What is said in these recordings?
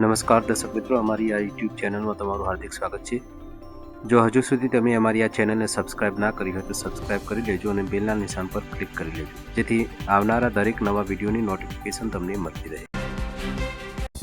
નમસ્કાર દર્શક મિત્રો, અમારી આ યુટ્યુબ ચેનલમાં તમારું હાર્દિક સ્વાગત છે. જો હજુ સુધી તમે અમારી આ ચેનલને સબસ્ક્રાઇબ ના કરી હોય તો સબસ્ક્રાઇબ કરી લેજો અને બેલના નિશાન પર ક્લિક કરી લેજો. જેથી આવનારા દરેક નવા વિડીયોની નોટિફિકેશન તમને મળતી રહે.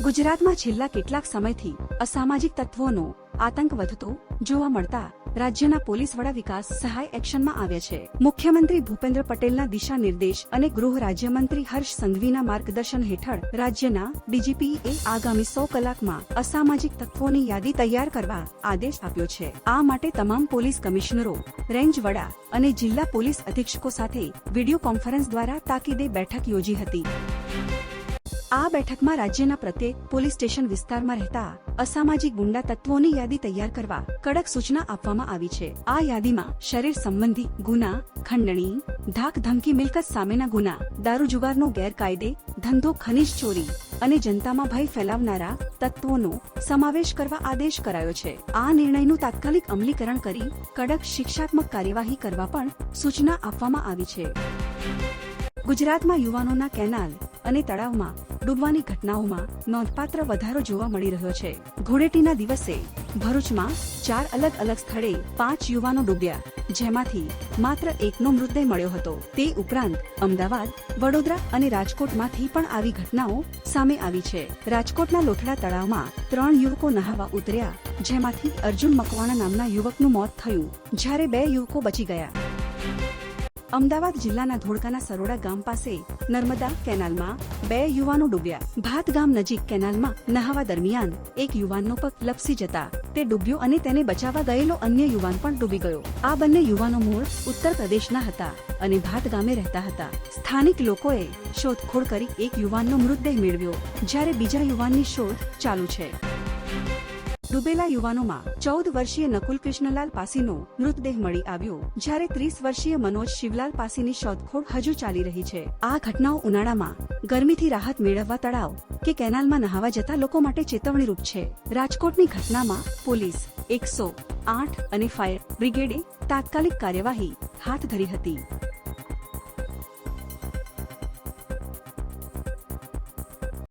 ગુજરાતમાં છેલ્લા કેટલાક સમયથી અસામાજિક તત્વોનો આતંક વધતો જોવા મળતા રાજ્યના પોલીસ વડા વિકાસ સહાય એક્શનમાં આવ્યા છે. મુખ્યમંત્રી ભૂપેન્દ્ર પટેલના દિશા નિર્દેશ અને ગૃહ રાજ્યમંત્રી હર્ષ સંઘવીના માર્ગદર્શન હેઠળ રાજ્યના ડીજીપીએ આગામી સો કલાકમાં અસામાજિક તત્વોની યાદી તૈયાર કરવા આદેશ આપ્યો છે. આ માટે તમામ પોલીસ કમિશનરો, રેન્જ વડા અને જિલ્લા પોલીસ અધિક્ષકો સાથે વીડિયો કોન્ફરન્સ દ્વારા તાકીદે બેઠક યોજી હતી. આ બેઠકમાં રાજ્યના પ્રત્યેક પોલીસ સ્ટેશન વિસ્તારમાં રહેતા અસામાજિક ગુંડા તત્વોની યાદી તૈયાર કરવા કડક સૂચના આપવામાં આવી છે. આ યાદીમાં શરીર સંબંધી ગુના, ખંડણી, ધાક ધમકી મિલકત સામેના ગુના, દારૂ જુગારનો ગેરકાયદે ધંધો ખનીજ ચોરી અને જનતામાં ભય ફેલાવનારા તત્વોનો સમાવેશ કરવા આદેશ કરાયો છે. આ નિર્ણયનું તાત્કાલિક અમલીકરણ કરી કડક શિક્ષાત્મક કાર્યવાહી કરવા પણ સૂચના આપવામાં આવી છે. ગુજરાતમાં યુવાનોના કેનાલ અને તળાવમાં ડૂબવાની ઘટનાઓમાં નોંધપાત્ર વધારો જોવા મળી રહ્યો છે. ધૂળેટીના દિવસે ભરૂચમાં ચાર અલગ અલગ સ્થળે પાંચ યુવાનો ડૂબ્યા, જેમાંથી માત્ર એકનો મૃતદેહ મળ્યો હતો. તે ઉપરાંત અમદાવાદ, વડોદરા અને રાજકોટમાંથી પણ આવી ઘટનાઓ સામે આવી છે. રાજકોટના લોથડા તળાવમાં ત્રણ યુવકો નહાવા ઉતર્યા, જેમાંથી અર્જુન મકવાણા નામના યુવકનું મોત થયું. જ્યારે બે યુવકો બચી ગયા. અમદાવાદ જિલ્લાના ધોળકાના સરોડા ગામ પાસે નર્મદા કેનાલમાં બે યુવાનો ડૂબ્યા. ભાત ગામ નજીક કેનાલમાં નહાવા દરમિયાન એક યુવાનનો પગ લપસી જતા તે ડૂબ્યો અને તેને બચાવવા ગયેલો અન્ય યુવાન પણ ડૂબી ગયો. આ બંને યુવાનો મૂળ ઉત્તર પ્રદેશના હતા અને ભાત ગામે રહેતા હતા. સ્થાનિક લોકોએ શોધખોળ કરી એક યુવાનનો મૃતદેહ મેળવ્યો, જ્યારે બીજા યુવાનની શોધ ચાલુ છે. ડૂબેલા યુવાનોમાં ચૌદ વર્ષીય નકુલ કૃષ્ણલાલ પાસીનો મૃતદેહ મળી આવ્યો, જ્યારે ત્રીસ વર્ષીય મનોજ શિવલાલ પાસીની શોધખોળ હજુ ચાલી રહી છે. આ ઘટનાઓ ઉનાળામાં ગરમીથી રાહત મેળવવા તળાવ કે કેનાલમાં નહાવા જતા લોકો માટે ચેતવણીરૂપ છે. રાજકોટની ઘટનામાં પોલીસ એકસો આઠ અને ફાયર બ્રિગેડે તાત્કાલિક કાર્યવાહી હાથ ધરી હતી.